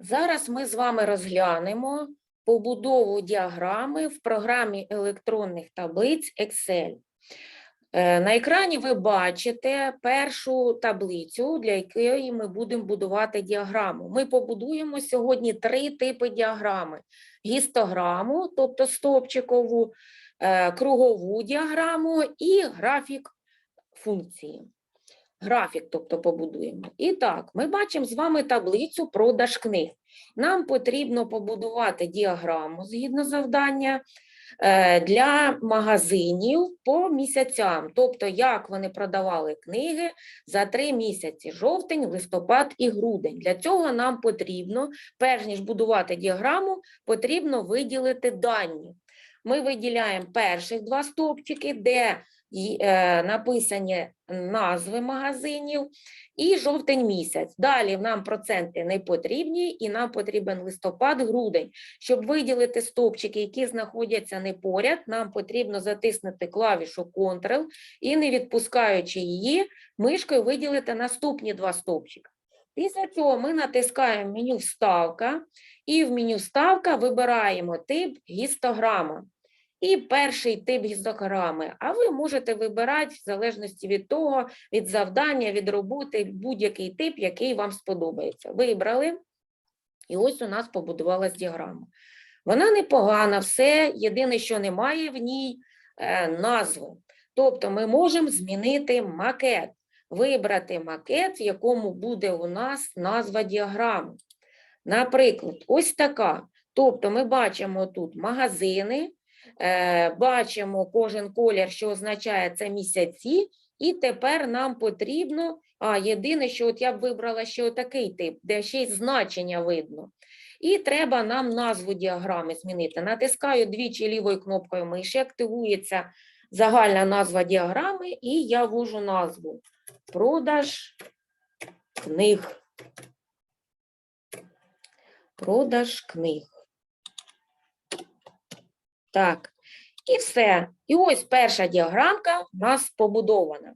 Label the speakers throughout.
Speaker 1: Зараз ми з вами розглянемо побудову діаграми в програмі електронних таблиць Excel. Е, На екрані ви бачите першу таблицю, для якої ми будемо будувати діаграму. Ми побудуємо сьогодні три типи діаграми: гістограму, тобто стовпчикову, е, кругову діаграму і графік функції. Графік, тобто побудуємо. І так, ми бачимо з вами таблицю продаж книг. Нам потрібно побудувати діаграму згідно завдання е, для магазинів по місяцям, тобто як вони продавали книги за три місяці: жовтень, листопад і грудень. Для цього нам потрібно, перш ніж будувати діаграму, потрібно виділити дані. Ми виділяємо перших два стовпчики, де е, написані назви магазинів і жовтень місяць. Далі нам проценти не потрібні, і нам потрібен листопад, грудень. Щоб виділити стовпчики, які знаходяться не поряд, нам потрібно затиснути клавішу Ctrl і, не відпускаючи її, мишкою виділити наступні два стовпчика. Після цього ми натискаємо меню Вставка, і в меню Вставка вибираємо тип гістограма. І перший тип гістограми, а ви можете вибирати в залежності від того, від завдання, від роботи, будь-який тип, який вам сподобається. Вибрали, і ось у нас побудувалась діаграма. Вона непогана, все, єдине, що немає в ній е, назви. Тобто ми можемо змінити макет, вибрати макет, в якому буде у нас назва діаграми. Наприклад, ось така. Тобто ми бачимо тут магазини, бачимо кожен колір, що означає це місяці, і тепер нам потрібно, а єдине, що от я б вибрала ще отакий тип, де ще й значення видно. І треба нам назву діаграми змінити. Натискаю двічі лівою кнопкою миші, активується загальна назва діаграми, і я ввожу назву продаж книг. Продаж книг. Так, і все. І ось перша діаграмка у нас побудована.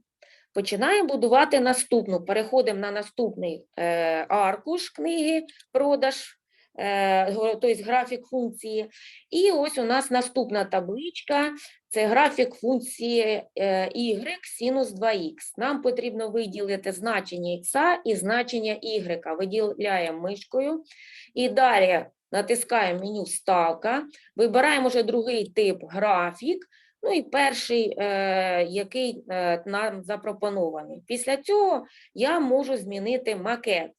Speaker 1: Починаємо будувати наступну. Переходимо на наступний е, аркуш книги продаж, е, тобто графік функції. І ось у нас наступна табличка це графік функції е, y синус 2х. Нам потрібно виділити значення х і значення y. Виділяємо мишкою. І далі натискаємо меню Вставка, вибираємо вже другий тип графік, ну і перший, е, який е, нам запропонований. Після цього я можу змінити макет.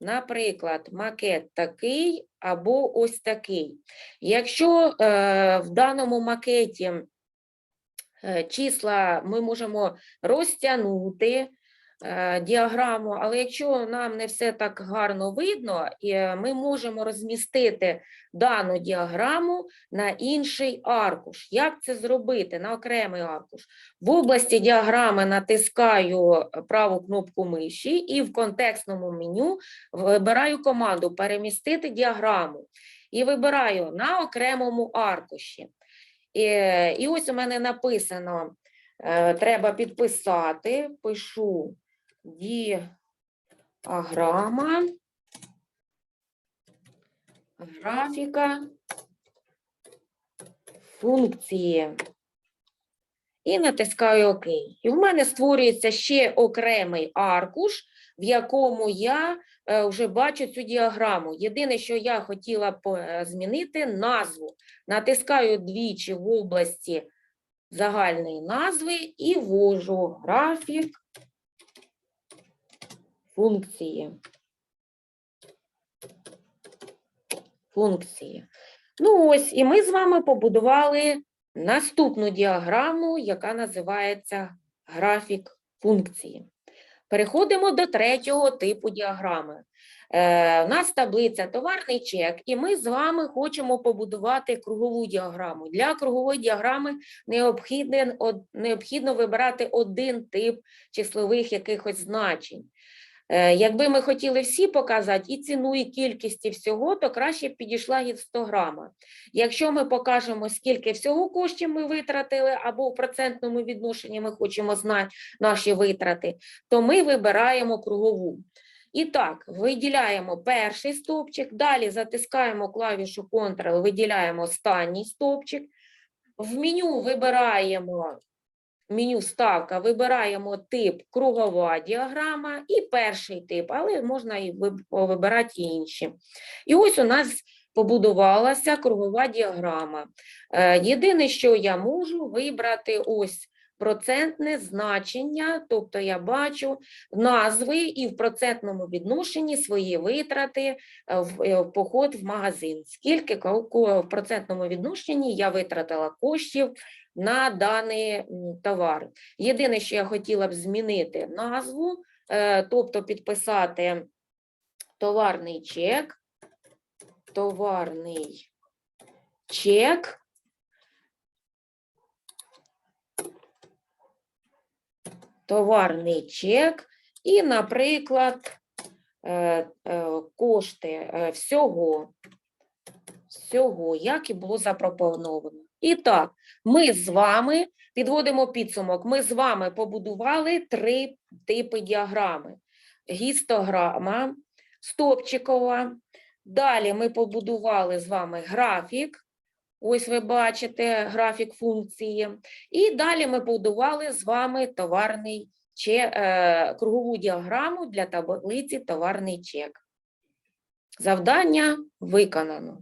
Speaker 1: Наприклад, макет такий або ось такий. Якщо е, в даному макеті числа ми можемо розтягнути діаграму, але якщо нам не все так гарно видно, е, ми можемо розмістити дану діаграму на інший аркуш. Як це зробити? На окремий аркуш. В області діаграми натискаю е, праву кнопку миші і в контекстному меню вибираю команду Перемістити діаграму і вибираю на окремому аркуші. І, і ось у мене написано, е, треба підписати, пишу діаграма, графіка, функції. І натискаю ОК. І в мене створюється ще окремий аркуш, в якому я е, вже бачу цю діаграму. Єдине, що я хотіла б е, змінити назву. Натискаю двічі в області загальної назви і ввожу графік функції. Функції. Ну ось, і ми з вами побудували наступну діаграму, яка називається графік функції. Переходимо до третього типу діаграми. Е, у нас таблиця товарний чек, і ми з вами хочемо побудувати кругову діаграму. Для кругової діаграми необхідно, необхідно вибирати один тип числових якихось значень. Е, Якби ми хотіли всі показати і ціну, і кількість, і всього, то краще б підійшла гістограма. Якщо ми покажемо, скільки всього коштів ми витратили, або в процентному відношенні ми хочемо знати наші витрати, то ми вибираємо кругову. І так, виділяємо перший стовпчик, далі затискаємо клавішу Ctrl, виділяємо останній стовпчик. В меню вибираємо меню ставка, вибираємо тип кругова діаграма і перший тип, але можна і виб- вибирати інші. І ось у нас побудувалася кругова діаграма. Е, Єдине, що я можу вибрати ось процентне значення, тобто я бачу назви і в процентному відношенні свої витрати е, в е, поход в магазин. Скільки в процентному відношенні я витратила коштів на даний товар. Єдине, що я хотіла б змінити назву, е, тобто підписати товарний чек, товарний чек. Товарний чек і, наприклад, е, е, кошти всього, всього, як і було запропоновано. І так, ми з вами підводимо підсумок. Ми з вами побудували три типи діаграми: гістограма, стопчикова. Далі ми побудували з вами графік. Ось ви бачите графік функції. І далі ми побудували з вами товарний чек, е, кругову діаграму для таблиці товарний чек. Завдання виконано.